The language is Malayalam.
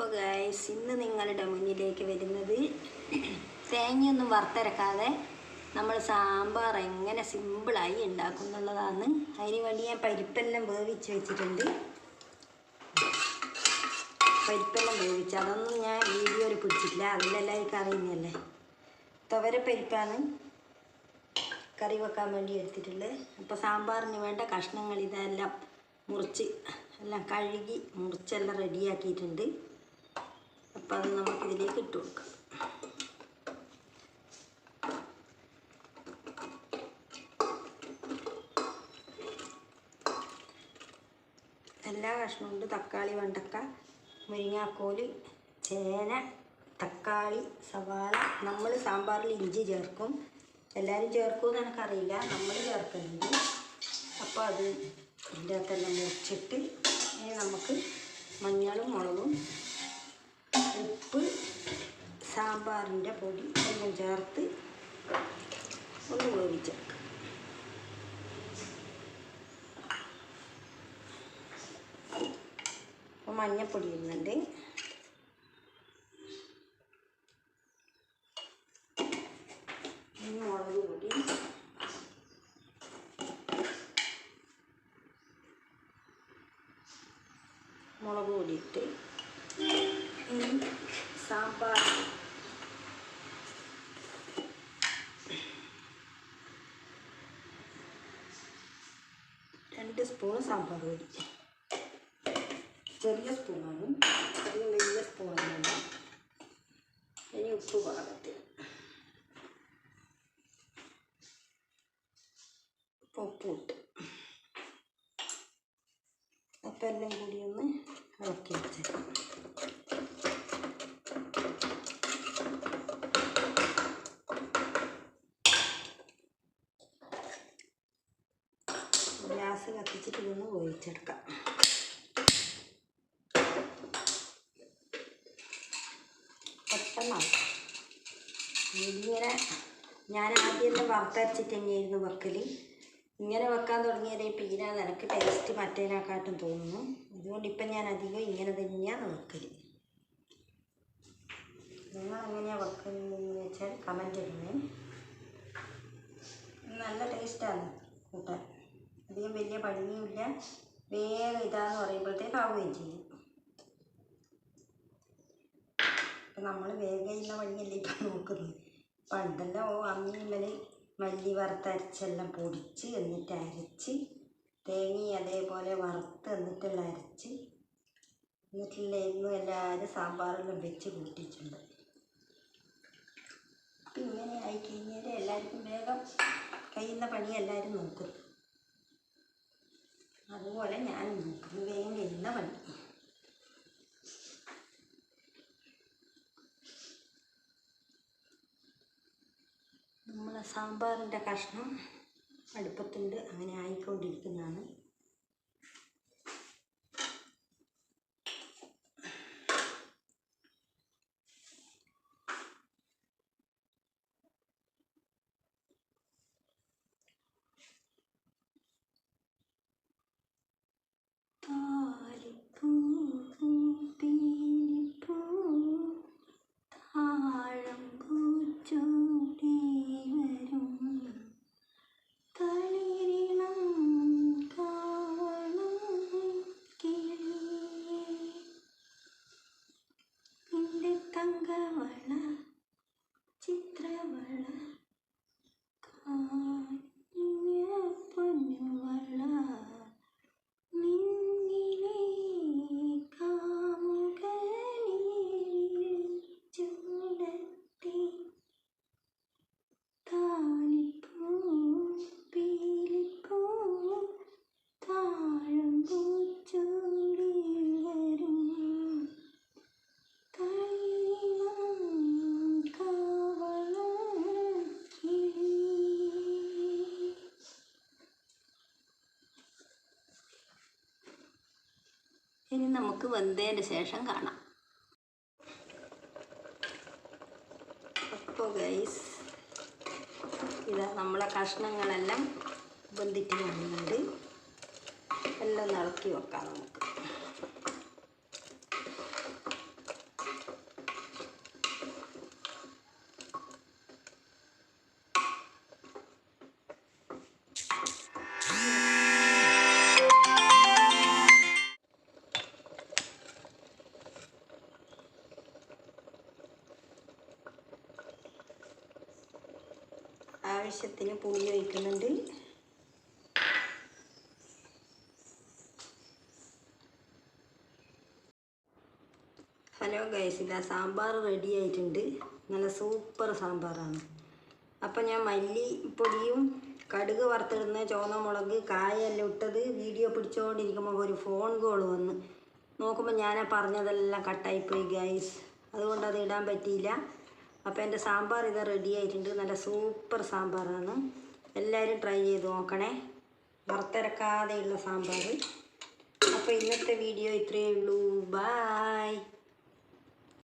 അപ്പോൾ ഗൈസ് ഇന്ന് നിങ്ങളുടെ മുന്നിലേക്ക് വരുന്നത് തേങ്ങയൊന്നും വറുത്തിറക്കാതെ നമ്മൾ സാമ്പാർ എങ്ങനെ സിമ്പിളായി ഉണ്ടാക്കും എന്നുള്ളതാണ്. അതിന് വേണ്ടി ഞാൻ പരിപ്പെല്ലാം വേവിച്ച് വെച്ചിട്ടുണ്ട്. പരിപ്പെല്ലാം വേവിച്ച്. അതൊന്നും ഞാൻ വീഡിയോയിൽ പിടിച്ചിട്ടില്ല. അതിലെല്ലാവർക്കും അറിയുന്നല്ലേ തുവര പരിപ്പാണ് കറി വെക്കാൻ വേണ്ടി എടുത്തിട്ടുള്ളത്. അപ്പോൾ സാമ്പാറിന് വേണ്ട കഷ്ണങ്ങൾ ഇതെല്ലാം മുറിച്ച് എല്ലാം കഴുകി മുറിച്ചെല്ലാം റെഡിയാക്കിയിട്ടുണ്ട് അപ്പോൾ അത് നമുക്കിതിലേക്ക് ഇട്ട് കൊടുക്കാം. എല്ലാ കഷ്ണവും ഉണ്ട്. തക്കാളി വെണ്ടക്ക മുരിങ്ങാക്കോൽ ചേന തക്കാളി സവാള. നമ്മൾ സാമ്പാറിൽ ഇഞ്ചി ചേർക്കും. എല്ലാവരും ചേർക്കുമെന്ന് എനിക്കറിയില്ല. നമ്മൾ ചേർക്കുന്നുണ്ട് അപ്പോൾ അത് ഇതിന്റെ അകത്തെല്ലാം മുറിച്ചിട്ട് ഇനി നമുക്ക് മഞ്ഞളും മുളകും ഉപ്പ് സാമ്പാറിന്റെ പൊടി എല്ലാം ചേർത്ത് ഒന്ന് വേവിച്ചെടുക്കാം അപ്പോൾ മഞ്ഞപ്പൊടി ഇടുന്നുണ്ട്. മുളക് പൊടി. മുളക് പൊടി ഇട്ട് ഇനി സാമ്പാർ. രണ്ട് സ്പൂൺ സാമ്പാർ പൊടി ചെറിയ സ്പൂണാകും ചെറിയ വലിയ സ്പൂണൊന്നുമില്ല ഇനി ഉപ്പ് പാകത്തിൽ ഉപ്പിട്ട് അപ്പം എല്ലാം കൂടി ഒന്ന് ഇളക്കി വെച്ചേക്കാം പെട്ടെന്നാവും ഇതിങ്ങനെ ഞാൻ ആദ്യം വറുത്തരച്ചിട്ട് തന്നെയായിരുന്നു വെക്കൽ ഇങ്ങനെ വെക്കാൻ തുടങ്ങിയത് ഈ പീന നിനക്ക് ടേസ്റ്റ് മറ്റേതിനെക്കാട്ടും തോന്നുന്നു. അതുകൊണ്ട് ഇപ്പം ഞാൻ അധികം ഇങ്ങനെ തന്നെയാണ് വെക്കൽ നിങ്ങൾ എങ്ങനെയാണ് വെക്കുന്നതെന്ന് വെച്ചാൽ കമന്റ് ഇടണേ. നല്ല ടേസ്റ്റാണ് കൂട്ടാൻ. അധികം വലിയ പണിയുമില്ല വേഗം ഇതാന്ന് പറയുമ്പോഴത്തേക്ക് ആവുകയും ചെയ്യും. ഇപ്പം നമ്മൾ വേഗം വഴിയല്ലേ ഇപ്പം നോക്കുന്നത്. പണ്ടെല്ലാം ഓ അമ്മീമ്മൽ മല്ലി വറുത്തരച്ചെല്ലാം പൊടിച്ച് എന്നിട്ട് അരച്ച് തേങ്ങ അതേപോലെ വറുത്ത് എന്നിട്ടെല്ലാം അരച്ച് എന്നിട്ടുള്ള എന്നിട്ടില്ലായിരുന്നു എല്ലാവരും സാമ്പാറെല്ലാം വെച്ച് കൂട്ടിയിട്ടുണ്ട്. അപ്പം ഇങ്ങനെ ആയി കഴിഞ്ഞാൽ എല്ലാവർക്കും വേഗം കഴിയുന്ന പണി എല്ലാവരും നോക്കും. അതുപോലെ ഞാൻ നോക്കുന്നു വേഗം കഴിയുന്ന പണി നമ്മളെ സാമ്പാറിന്റെ കഷ്ണം അടുപ്പത്തുണ്ട്. അങ്ങനെ ആയിക്കൊണ്ടിരിക്കുന്നതാണ്. ഇനി നമുക്ക് വെന്തതിന് ശേഷം കാണാം. അപ്പോൾ ഗൈസ് ഇതാ നമ്മളെ കഷ്ണങ്ങളെല്ലാം വെന്തിട്ട് എല്ലാം നിറക്കി വെക്കാം നമുക്ക്. ആവശ്യത്തിന് പുളി ഒഴിക്കുന്നുണ്ട്. ഹലോ ഗൈസ് ഇതാ സാമ്പാർ റെഡി ആയിട്ടുണ്ട്. നല്ല സൂപ്പർ സാമ്പാറാണ്. അപ്പം ഞാൻ മല്ലിപ്പൊടിയും കടുക് വറുത്തിടുന്ന ചുവന്ന മുളക് കായെല്ലാം ഇട്ടത് വീഡിയോ പിടിച്ചുകൊണ്ടിരിക്കുമ്പോൾ ഒരു ഫോൺ കോൾ വന്ന്. നോക്കുമ്പോൾ ഞാൻ പറഞ്ഞതെല്ലാം കട്ടായിപ്പോയി ഗൈസ് അതുകൊണ്ട് അത് ഇടാൻ പറ്റിയില്ല. അപ്പോൾ എന്റെ സാമ്പാർ ഇത് റെഡി ആയിട്ടുണ്ട്. നല്ല സൂപ്പർ സാമ്പാറാണ്. എല്ലാവരും ട്രൈ ചെയ്ത് നോക്കണേ. വറുത്തിറക്കാതെയുള്ള സാമ്പാർ അപ്പോൾ ഇന്നത്തെ വീഡിയോ ഇത്രയേ ഉള്ളൂ. ബൈ